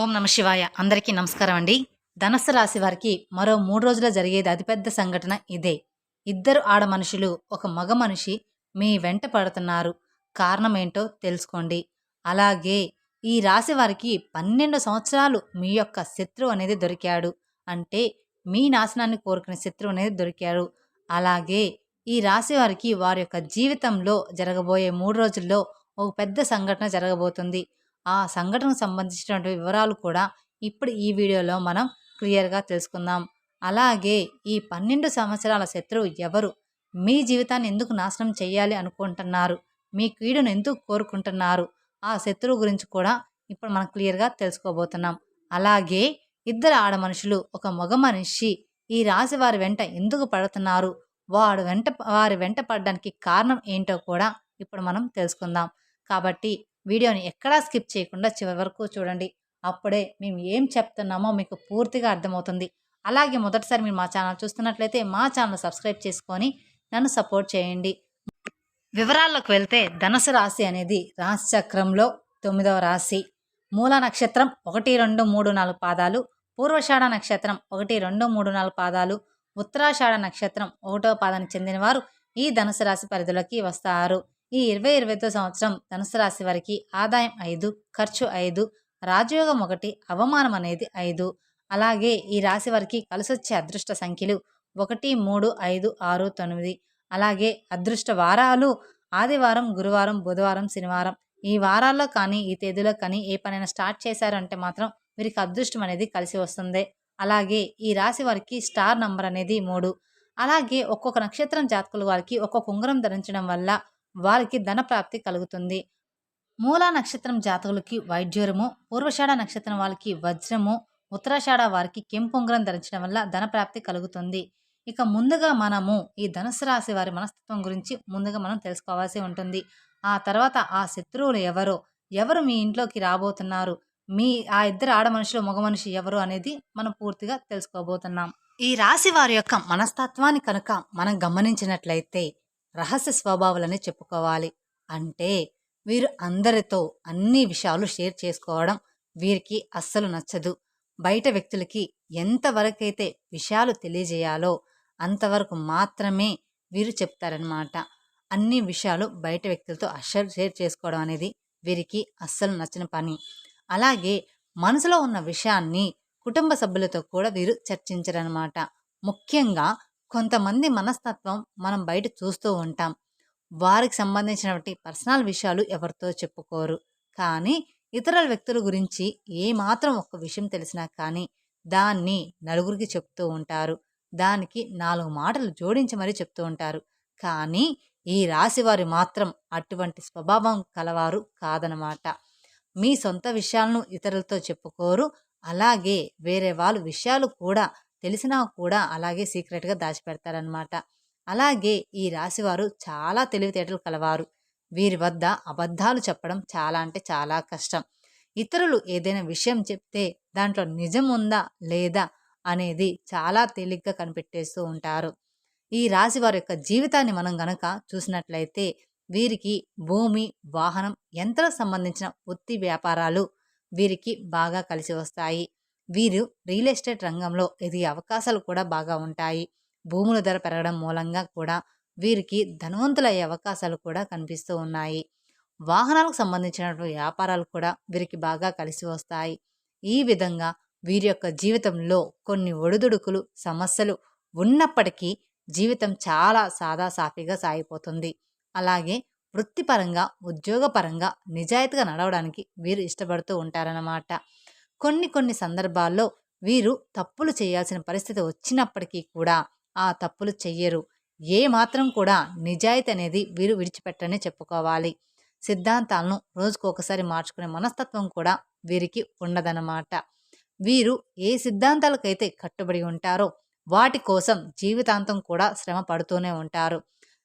ఓం నమ శివాయ. అందరికీ నమస్కారం అండి. ధనస్సు రాశి వారికి మరో మూడు రోజుల్లో జరిగేది అతిపెద్ద సంఘటన ఇదే. ఇద్దరు ఆడ మనుషులు ఒక మగ మనిషి మీ వెంట పడుతున్నారు. కారణం ఏంటో తెలుసుకోండి. అలాగే ఈ రాశి వారికి పన్నెండు సంవత్సరాలు మీ యొక్క శత్రువు అనేది దొరికాడు. అంటే మీ నాశనాన్ని కోరుకునే శత్రువు అనేది దొరికాడు. అలాగే ఈ రాశి వారికి వారి యొక్క జీవితంలో జరగబోయే మూడు రోజుల్లో ఒక పెద్ద సంఘటన జరగబోతుంది. ఆ సంఘటనకు సంబంధించినటువంటి వివరాలు కూడా ఇప్పుడు ఈ వీడియోలో మనం క్లియర్గా తెలుసుకుందాం. అలాగే ఈ పన్నెండు సంవత్సరాల శత్రువు ఎవరు? మీ జీవితాన్ని ఎందుకు నాశనం చేయాలి అనుకుంటున్నారు? మీ కీడును ఎందుకు కోరుకుంటున్నారు? ఆ శత్రువు గురించి కూడా ఇప్పుడు మనం క్లియర్గా తెలుసుకోబోతున్నాం. అలాగే ఇద్దరు ఆడ మనుషులు ఒక మగ మనిషి ఈ రాశి వారి వెంట ఎందుకు పడుతున్నారు? వాడు వెంట వారి వెంట పడడానికి కారణం ఏంటో కూడా ఇప్పుడు మనం తెలుసుకుందాం. కాబట్టి వీడియోని ఎక్కడా స్కిప్ చేయకుండా చివరి వరకు చూడండి. అప్పుడే మేము ఏం చెప్తున్నామో మీకు పూర్తిగా అర్థమవుతుంది. అలాగే మొదటిసారి మీరు మా ఛానల్ చూస్తున్నట్లయితే మా ఛానల్ సబ్స్క్రైబ్ చేసుకొని నన్ను సపోర్ట్ చేయండి. వివరాల్లోకి వెళ్తే ధనుసు రాశి అనేది రాశి చక్రంలో తొమ్మిదవ రాశి. మూల నక్షత్రం ఒకటి రెండు మూడు నాలుగు పాదాలు. పూర్వషాఢ నక్షత్రం ఒకటి రెండు మూడు నాలుగు పాదాలు. ఉత్తరాషాఢ నక్షత్రం ఒకటో పాదానికి చెందినవారు ఈ ధనుసు రాశి పరిధిలోకి వస్తారు. ఈ ఇరవై ఇరవైతో సంవత్సరం ధనుసు రాశి వారికి ఆదాయం ఐదు ఖర్చు ఐదు రాజయోగం ఒకటి అవమానం అనేది ఐదు. అలాగే ఈ రాశి వారికి కలిసొచ్చే అదృష్ట సంఖ్యలు ఒకటి మూడు ఐదు ఆరు తొమ్మిది. అలాగే అదృష్ట వారాలు ఆదివారం గురువారం బుధవారం శనివారం. ఈ వారాల్లో కానీ ఈ తేదీలో కానీ ఏ పనైనా స్టార్ట్ చేశారంటే మాత్రం వీరికి అదృష్టం అనేది కలిసి వస్తుంది. అలాగే ఈ రాశి వారికి స్టార్ నంబర్ అనేది మూడు. అలాగే ఒక్కొక్క నక్షత్రం జాతకుల వారికి ఒక్కొక్క ఉంగరం ధరించడం వల్ల వారికి ధన ప్రాప్తి కలుగుతుంది. మూలా నక్షత్రం జాతకులకి వైద్యురము పూర్వషాఢ నక్షత్రం వాళ్ళకి వజ్రము ఉత్తరాషాఢ వారికి కెంపొంగరం ధరించడం వల్ల ధన ప్రాప్తి కలుగుతుంది. ఇక ముందుగా మనము ఈ ధనుసు రాశి వారి మనస్తత్వం గురించి ముందుగా మనం తెలుసుకోవాల్సి ఉంటుంది. ఆ తర్వాత ఆ శత్రువులు ఎవరు? ఎవరు మీ ఇంట్లోకి రాబోతున్నారు? మీ ఆ ఇద్దరు ఆడ మనుషులు మగ మనిషి ఎవరు అనేది మనం పూర్తిగా తెలుసుకోబోతున్నాం. ఈ రాశి వారి యొక్క మనస్తత్వాన్ని కనుక మనం గమనించినట్లయితే రహస్య స్వభావాలని చెప్పుకోవాలి. అంటే వీరు అందరితో అన్ని విషయాలు షేర్ చేసుకోవడం వీరికి అస్సలు నచ్చదు. బయట వ్యక్తులకి ఎంతవరకైతే విషయాలు తెలియజేయాలో అంతవరకు మాత్రమే వీరు చెప్తారనమాట అన్ని విషయాలు బయట వ్యక్తులతో అస్సలు షేర్ చేసుకోవడం అనేది వీరికి అస్సలు నచ్చిన పని. అలాగే మనసులో ఉన్న విషయాన్ని కుటుంబ సభ్యులతో కూడా వీరు చర్చించరనమాట ముఖ్యంగా కొంతమంది మనస్తత్వం మనం బయట చూస్తూ ఉంటాం. వారికి సంబంధించినటువంటి పర్సనల్ విషయాలు ఎవరితో చెప్పుకోరు. కానీ ఇతర వ్యక్తుల గురించి ఏమాత్రం ఒక్క విషయం తెలిసినా కానీ దాన్ని నలుగురికి చెప్తూ ఉంటారు. దానికి నాలుగు మాటలు జోడించి మరీ చెప్తూ ఉంటారు. కానీ ఈ రాశి వారు మాత్రం అటువంటి స్వభావం కలవారు కాదనమాట. మీ సొంత విషయాలను ఇతరులతో చెప్పుకోరు. అలాగే వేరే వాళ్ళు విషయాలు కూడా తెలిసినా కూడా అలాగే సీక్రెట్గా దాచిపెడతారనమాట అలాగే ఈ రాశివారు చాలా తెలివితేటలు కలవారు. వీరి వద్ద అబద్ధాలు చెప్పడం చాలా అంటే చాలా కష్టం. ఇతరులు ఏదైనా విషయం చెప్తే దాంట్లో నిజం ఉందా లేదా అనేది చాలా తేలిగ్గా కనిపెట్టేస్తూ ఉంటారు. ఈ రాశి వారి యొక్క జీవితాన్ని మనం గనక చూసినట్లయితే వీరికి భూమి వాహనం యంత్ర సంబంధించిన వృత్తి వ్యాపారాలు వీరికి బాగా కలిసి వస్తాయి. వీరు రియల్ ఎస్టేట్ రంగంలో ఎదిగే అవకాశాలు కూడా బాగా ఉంటాయి. భూముల ధర పెరగడం మూలంగా కూడా వీరికి ధనవంతులయ్యే అవకాశాలు కూడా కనిపిస్తూ ఉన్నాయి. వాహనాలకు సంబంధించినటువంటి వ్యాపారాలు కూడా వీరికి బాగా కలిసి వస్తాయి. ఈ విధంగా వీరి యొక్క జీవితంలో కొన్ని ఒడిదుడుకులు సమస్యలు ఉన్నప్పటికీ జీవితం చాలా సాదాసాఫీగా సాగిపోతుంది. అలాగే వృత్తిపరంగా ఉద్యోగపరంగా నిజాయితీగా నడవడానికి వీరు ఇష్టపడుతూ ఉంటారన్నమాట. కొన్ని కొన్ని సందర్భాల్లో వీరు తప్పులు చేయాల్సిన పరిస్థితి వచ్చినప్పటికీ కూడా ఆ తప్పులు చెయ్యరు. ఏ మాత్రం కూడా నిజాయితీ అనేది వీరు విడిచిపెట్టని చెప్పుకోవాలి. సిద్ధాంతాలను రోజుకు ఒకసారి మార్చుకునే మనస్తత్వం కూడా వీరికి ఉండదన్నమాట. వీరు ఏ సిద్ధాంతాలకైతే కట్టుబడి ఉంటారో వాటి కోసం జీవితాంతం కూడా శ్రమ పడుతూనే ఉంటారు.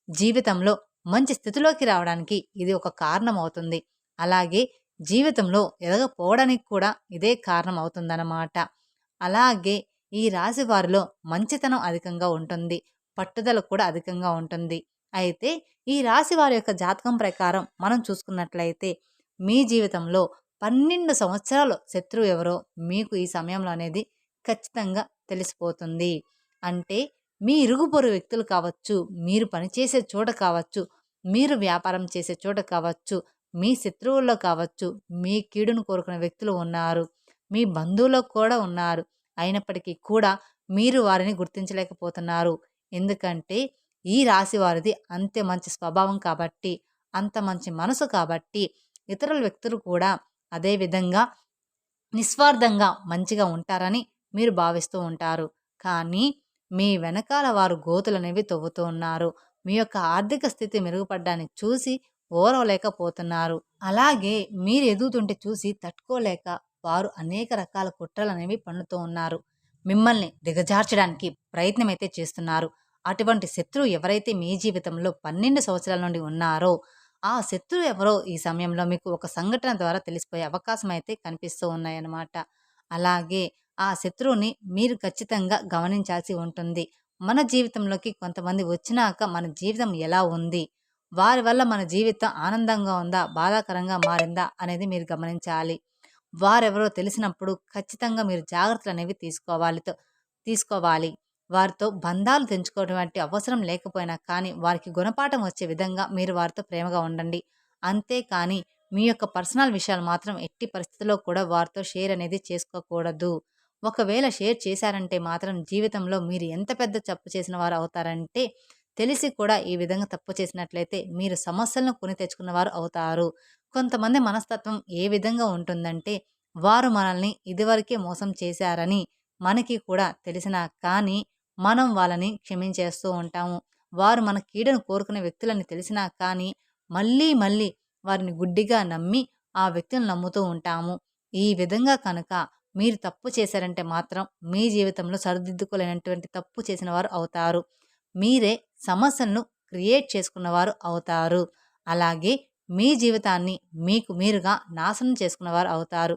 జీవితంలో మంచి స్థితిలోకి రావడానికి ఇది ఒక కారణం అవుతుంది అలాగే జీవితంలో ఎదగపోవడానికి కూడా ఇదే కారణం అవుతుందన్నమాట అలాగే ఈ రాశి వారిలో మంచితనం అధికంగా ఉంటుంది. పట్టుదల కూడా అధికంగా ఉంటుంది. అయితే ఈ రాశి వారి యొక్క జాతకం ప్రకారం మనం చూసుకున్నట్లయితే మీ జీవితంలో పన్నెండు సంవత్సరాలు శత్రువు ఎవరో మీకు ఈ సమయంలో అనేది ఖచ్చితంగా తెలిసిపోతుంది. అంటే మీ ఇరుగు పొరు వ్యక్తులు కావచ్చు మీరు పనిచేసే చోట కావచ్చు మీరు వ్యాపారం చేసే చోట కావచ్చు మీ శత్రువుల్లో కావచ్చు మీ కీడును కోరుకునే వ్యక్తులు ఉన్నారు మీ బంధువుల్లో కూడా ఉన్నారు. అయినప్పటికీ కూడా మీరు వారిని గుర్తించలేకపోతున్నారు. ఎందుకంటే ఈ రాశి వారిది అంతే మంచి స్వభావం కాబట్టి అంత మంచి మనసు కాబట్టి ఇతరుల వ్యక్తులు కూడా అదే విధంగా నిస్వార్థంగా మంచిగా ఉంటారని మీరు భావిస్తూ ఉంటారు. కానీ మీ వెనకాల వారు గోతులు అనేవి తవ్వుతూ ఉన్నారు. మీ యొక్క ఆర్థిక స్థితి మెరుగుపడ్డాన్ని చూసి ఓరవలేకపోతున్నారు. అలాగే మీరు ఎదుగుతుంటే చూసి తట్టుకోలేక వారు అనేక రకాల కుట్రలు అనేవి పన్నుతూ ఉన్నారు. మిమ్మల్ని దిగజార్చడానికి ప్రయత్నం అయితే చేస్తున్నారు. అటువంటి శత్రువు ఎవరైతే మీ జీవితంలో పన్నెండు సంవత్సరాల నుండి ఉన్నారో ఆ శత్రువు ఎవరో ఈ సమయంలో మీకు ఒక సంఘటన ద్వారా తెలిసిపోయే అవకాశం అయితే కనిపిస్తూ ఉన్నాయన్నమాట. అలాగే ఆ శత్రువుని మీరు ఖచ్చితంగా గమనించాల్సి ఉంటుంది. మన జీవితంలోకి కొంతమంది వచ్చినాక మన జీవితం ఎలా ఉంది? వారి వల్ల మన జీవితం ఆనందంగా ఉందా బాధాకరంగా మారిందా అనేది మీరు గమనించాలి. వారెవరో తెలిసినప్పుడు ఖచ్చితంగా మీరు జాగ్రత్తలు అనేవి తీసుకోవాలితో తీసుకోవాలి. వారితో బంధాలు తెంచుకోవటువంటి అవసరం లేకపోయినా కానీ వారికి గుణపాఠం వచ్చే విధంగా మీరు వారితో ప్రేమగా ఉండండి. అంతేకాని మీ యొక్క పర్సనల్ విషయాలు మాత్రం ఎట్టి పరిస్థితుల్లో కూడా వారితో షేర్ అనేది చేసుకోకూడదు. ఒకవేళ షేర్ చేశారంటే మాత్రం జీవితంలో మీరు ఎంత పెద్ద తప్పు చేసిన వారు అవుతారంటే తెలిసి కూడా ఈ విధంగా తప్పు చేసినట్లయితే మీరు సమస్యలను కొని తెచ్చుకున్నవారు అవుతారు. కొంతమంది మనస్తత్వం ఏ విధంగా ఉంటుందంటే వారు మనల్ని ఇదివరకే మోసం చేశారని మనకి కూడా తెలిసినా కానీ మనం వాళ్ళని క్షమించేస్తూ ఉంటాము. వారు మన కీడను కోరుకునే వ్యక్తులని తెలిసినా కానీ మళ్ళీ మళ్ళీ వారిని గుడ్డిగా నమ్మి ఆ వ్యక్తులను నమ్ముతూ ఉంటాము. ఈ విధంగా కనుక మీరు తప్పు చేశారంటే మాత్రం మీ జీవితంలో సరిదిద్దుకోలేనటువంటి తప్పు చేసిన వారు అవుతారు. మీరే సమస్యలను క్రియేట్ చేసుకున్నవారు అవుతారు. అలాగే మీ జీవితాన్ని మీకు మీరుగా నాశనం చేసుకున్నవారు అవుతారు.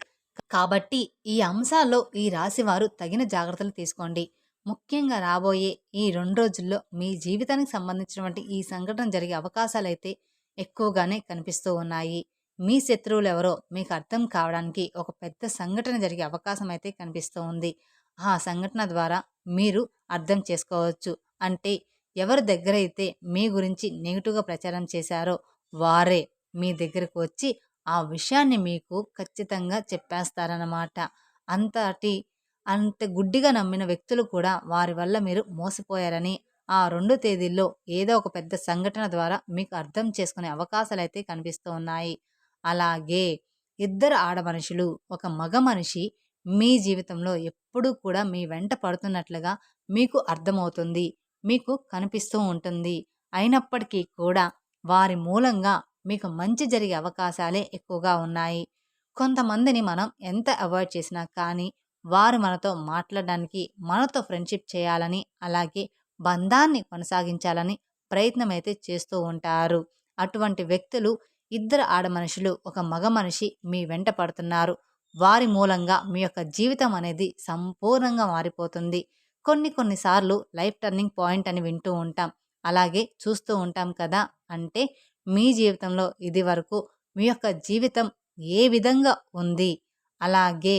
కాబట్టి ఈ అంశాల్లో ఈ రాశివారు తగిన జాగ్రత్తలు తీసుకోండి. ముఖ్యంగా రాబోయే ఈ రెండు రోజుల్లో మీ జీవితానికి సంబంధించినటువంటి ఈ సంఘటన జరిగే అవకాశాలు అయితే ఎక్కువగానే కనిపిస్తూ ఉన్నాయి. మీ శత్రువులు ఎవరో మీకు అర్థం కావడానికి ఒక పెద్ద సంఘటన జరిగే అవకాశం అయితే కనిపిస్తూ ఉంది. ఆ సంఘటన ద్వారా మీరు అర్థం చేసుకోవచ్చు. అంటే ఎవరి దగ్గర అయితే మీ గురించి నెగిటివ్గా ప్రచారం చేశారో వారే మీ దగ్గరకు వచ్చి ఆ విషయాన్ని మీకు ఖచ్చితంగా చెప్పేస్తారన్నమాట. అంతటి అంత గుడ్డిగా నమ్మిన వ్యక్తులు కూడా వారి వల్ల మీరు మోసపోయారని ఆ రెండు తేదీల్లో ఏదో ఒక పెద్ద సంఘటన ద్వారా మీకు అర్థం చేసుకునే అవకాశాలు అయితే కనిపిస్తూ ఉన్నాయి. అలాగే ఇద్దరు ఆడ మనుషులు ఒక మగ మనిషి మీ జీవితంలో ఎప్పుడూ కూడా మీ వెంట పడుతున్నట్లుగా మీకు అర్థమవుతుంది. మీకు కనిపిస్తూ ఉంటుంది. అయినప్పటికీ కూడా వారి మూలంగా మీకు మంచి జరిగే అవకాశాలే ఎక్కువగా ఉన్నాయి. కొంతమందిని మనం ఎంత అవాయిడ్ చేసినా కానీ వారు మనతో మాట్లాడడానికి మనతో ఫ్రెండ్షిప్ చేయాలని అలాగే బంధాన్ని కొనసాగించాలని ప్రయత్నం అయితే చేస్తూ ఉంటారు. అటువంటి వ్యక్తులు ఇద్దరు ఆడ మనుషులు ఒక మగ మనిషి మీ వెంట పడుతున్నారు. వారి మూలంగా మీ యొక్క జీవితం అనేది సంపూర్ణంగా మారిపోతుంది. కొన్ని కొన్నిసార్లు లైఫ్ టర్నింగ్ పాయింట్ అని వింటూ ఉంటాం. అలాగే చూస్తూ ఉంటాం కదా! అంటే మీ జీవితంలో ఇది వరకు మీ యొక్క జీవితం ఏ విధంగా ఉంది? అలాగే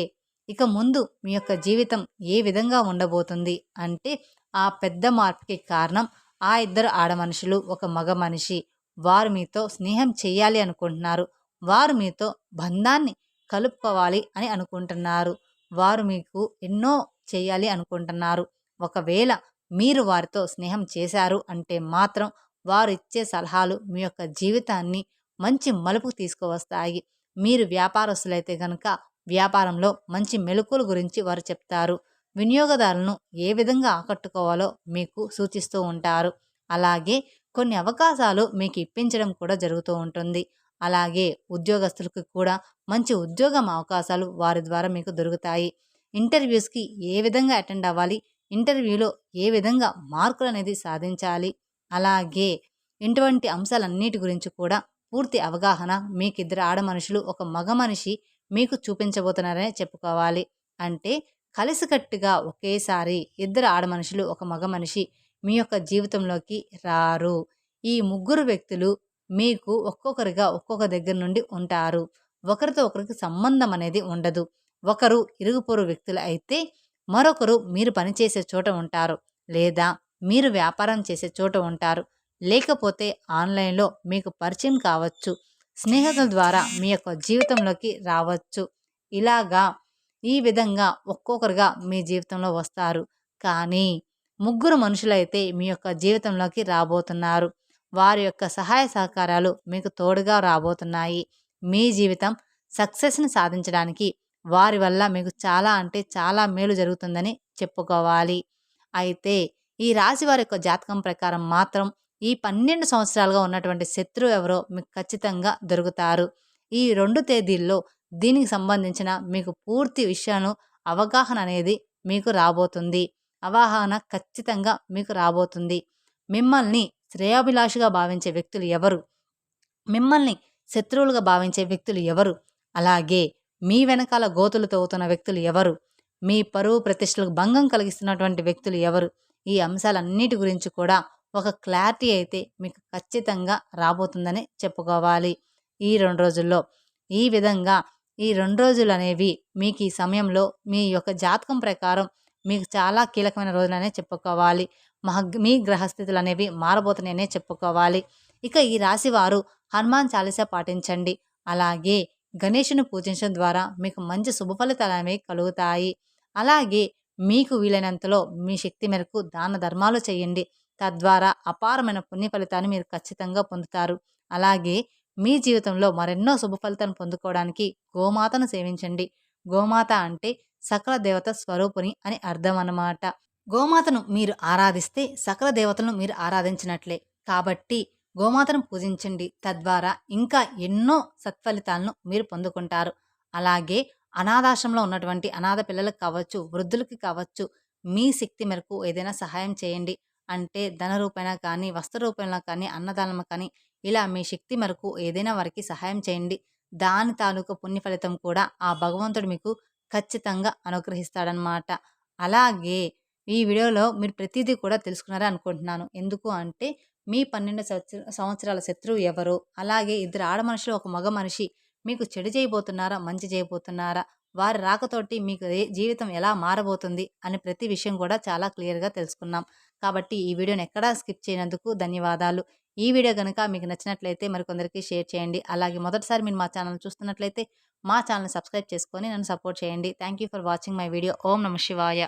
ఇక ముందు మీ యొక్క జీవితం ఏ విధంగా ఉండబోతుంది? అంటే ఆ పెద్ద మార్పుకి కారణం ఆ ఇద్దరు ఆడ మనుషులు ఒక మగ మనిషి. వారు మీతో స్నేహం చేయాలి అనుకుంటున్నారు. వారు మీతో బంధాన్ని కలుపుకోవాలి అని అనుకుంటున్నారు. వారు మీకు ఎన్నో చేయాలి అనుకుంటున్నారు. ఒకవేళ మీరు వారితో స్నేహం చేశారు అంటే మాత్రం వారు ఇచ్చే సలహాలు మీ యొక్క జీవితాన్ని మంచి మలుపు తీసుకువస్తాయి. మీరు వ్యాపారస్తులైతే కనుక వ్యాపారంలో మంచి మెలకుల గురించి వారు చెప్తారు. వినియోగదారులను ఏ విధంగా ఆకట్టుకోవాలో మీకు సూచిస్తూ ఉంటారు. అలాగే కొన్ని అవకాశాలు మీకు ఇప్పించడం కూడా జరుగుతూ ఉంటుంది. అలాగే ఉద్యోగస్తులకు కూడా మంచి ఉద్యోగం అవకాశాలు వారి ద్వారా మీకు దొరుకుతాయి. ఇంటర్వ్యూస్కి ఏ విధంగా అటెండ్ అవ్వాలి? ఇంటర్వ్యూలో ఏ విధంగా మార్కులు అనేది సాధించాలి? అలాగే ఇటువంటి అంశాలన్నిటి గురించి కూడా పూర్తి అవగాహన మీకు ఇద్దరు ఆడ మనుషులు ఒక మగ మనిషి మీకు చూపించబోతున్నారనే చెప్పుకోవాలి. అంటే కలిసికట్టుగా ఒకేసారి ఇద్దరు ఆడ మనుషులు ఒక మగ మనిషి మీ యొక్క జీవితంలోకి రారు. ఈ ముగ్గురు వ్యక్తులు మీకు ఒక్కొక్కరిగా ఒక్కొక్క దగ్గర నుండి ఉంటారు. ఒకరితో ఒకరికి సంబంధం అనేది ఉండదు. ఒకరు ఇరుగుపొరు వ్యక్తులు అయితే మరొకరు మీరు పనిచేసే చోట ఉంటారు లేదా మీరు వ్యాపారం చేసే చోట ఉంటారు. లేకపోతే ఆన్లైన్లో మీకు పరిచయం కావచ్చు స్నేహితుల ద్వారా మీ యొక్క జీవితంలోకి రావచ్చు. ఇలాగా ఈ విధంగా ఒక్కొక్కరుగా మీ జీవితంలో వస్తారు. కానీ ముగ్గురు మనుషులైతే మీ యొక్క జీవితంలోకి రాబోతున్నారు. వారి యొక్క సహాయ సహకారాలు మీకు తోడుగా రాబోతున్నాయి. మీ జీవితం సక్సెస్ని సాధించడానికి వారి వల్ల మీకు చాలా అంటే చాలా మేలు జరుగుతుందని చెప్పుకోవాలి. అయితే ఈ రాశి వారి యొక్క జాతకం ప్రకారం మాత్రం ఈ పన్నెండు సంవత్సరాలుగా ఉన్నటువంటి శత్రువు ఎవరో మీకు ఖచ్చితంగా దొరుకుతారు. ఈ రెండు తేదీల్లో దీనికి సంబంధించిన మీకు పూర్తి విషయాలు అవగాహన అనేది మీకు రాబోతుంది. అవగాహన ఖచ్చితంగా మీకు రాబోతుంది. మిమ్మల్ని శ్రేయాభిలాషిగా భావించే వ్యక్తులు ఎవరు? మిమ్మల్ని శత్రువులుగా భావించే వ్యక్తులు ఎవరు? అలాగే మీ వెనకాల గోతులు తవ్వుతున్న వ్యక్తులు ఎవరు? మీ పరువు ప్రతిష్టలకు భంగం కలిగిస్తున్నటువంటి వ్యక్తులు ఎవరు? ఈ అంశాలన్నిటి గురించి కూడా ఒక క్లారిటీ అయితే మీకు ఖచ్చితంగా రాబోతుందని చెప్పుకోవాలి ఈ రెండు రోజుల్లో. ఈ విధంగా ఈ రెండు రోజులు అనేవి మీకు ఈ సమయంలో మీ యొక్క జాతకం ప్రకారం మీకు చాలా కీలకమైన రోజులనే చెప్పుకోవాలి. మహ మీ గ్రహస్థితులు అనేవి మారబోతున్నాయనే చెప్పుకోవాలి. ఇక ఈ రాశి వారు హనుమాన్ చాలీసా పాటించండి. అలాగే గణేషుని పూజించడం ద్వారా మీకు మంచి శుభ ఫలితాలు అనేవి కలుగుతాయి. అలాగే మీకు వీలైనంతలో మీ శక్తి మేరకు దాన ధర్మాలు చేయండి. తద్వారా అపారమైన పుణ్య ఫలితాన్ని మీరు ఖచ్చితంగా పొందుతారు. అలాగే మీ జీవితంలో మరెన్నో శుభ ఫలితాలను పొందుకోవడానికి గోమాతను సేవించండి. గోమాత అంటే సకల దేవత స్వరూపుని అని అర్థం అన్నమాట. గోమాతను మీరు ఆరాధిస్తే సకల దేవతలను మీరు ఆరాధించినట్లే. కాబట్టి గోమాతను పూజించండి. తద్వారా ఇంకా ఎన్నో సత్ఫలితాలను మీరు పొందుకుంటారు. అలాగే అనాథాశ్రమంలో ఉన్నటువంటి అనాథ పిల్లలకు కావచ్చు వృద్ధులకి కావచ్చు మీ శక్తి మేరకు ఏదైనా సహాయం చేయండి. అంటే ధన రూపంలో కానీ వస్త్ర రూపంలో కానీ అన్నదానం కానీ ఇలా మీ శక్తి మేరకు ఏదైనా వారికి సహాయం చేయండి. దాని తాలూకు పుణ్య ఫలితం కూడా ఆ భగవంతుడు మీకు ఖచ్చితంగా అనుగ్రహిస్తాడనమాట అలాగే ఈ వీడియోలో మీరు ప్రతిదీ కూడా తెలుసుకున్నారని అనుకుంటున్నాను. ఎందుకు అంటే మీ పన్నెండు సంవత్సరాల శత్రువు ఎవరు? అలాగే ఇద్దరు ఆడ మనుషులు ఒక మగ మనిషి మీకు చెడు చేయబోతున్నారా? మంచి చేయబోతున్నారా? వారి రాకతోటి మీకు జీవితం ఎలా మారబోతుంది? అని ప్రతి విషయం కూడా చాలా క్లియర్గా తెలుసుకున్నాం. కాబట్టి ఈ వీడియోని ఎక్కడా స్కిప్ చేయనందుకు ధన్యవాదాలు. ఈ వీడియో కనుక మీకు నచ్చినట్లయితే మరికొందరికి షేర్ చేయండి. అలాగే మొదటిసారి మీరు మా ఛానల్ చూస్తున్నట్లయితే మా ఛానల్ సబ్స్క్రైబ్ చేసుకొని నన్ను సపోర్ట్ చేయండి. Thank you for watching my video. ఓం నమ శివాయ.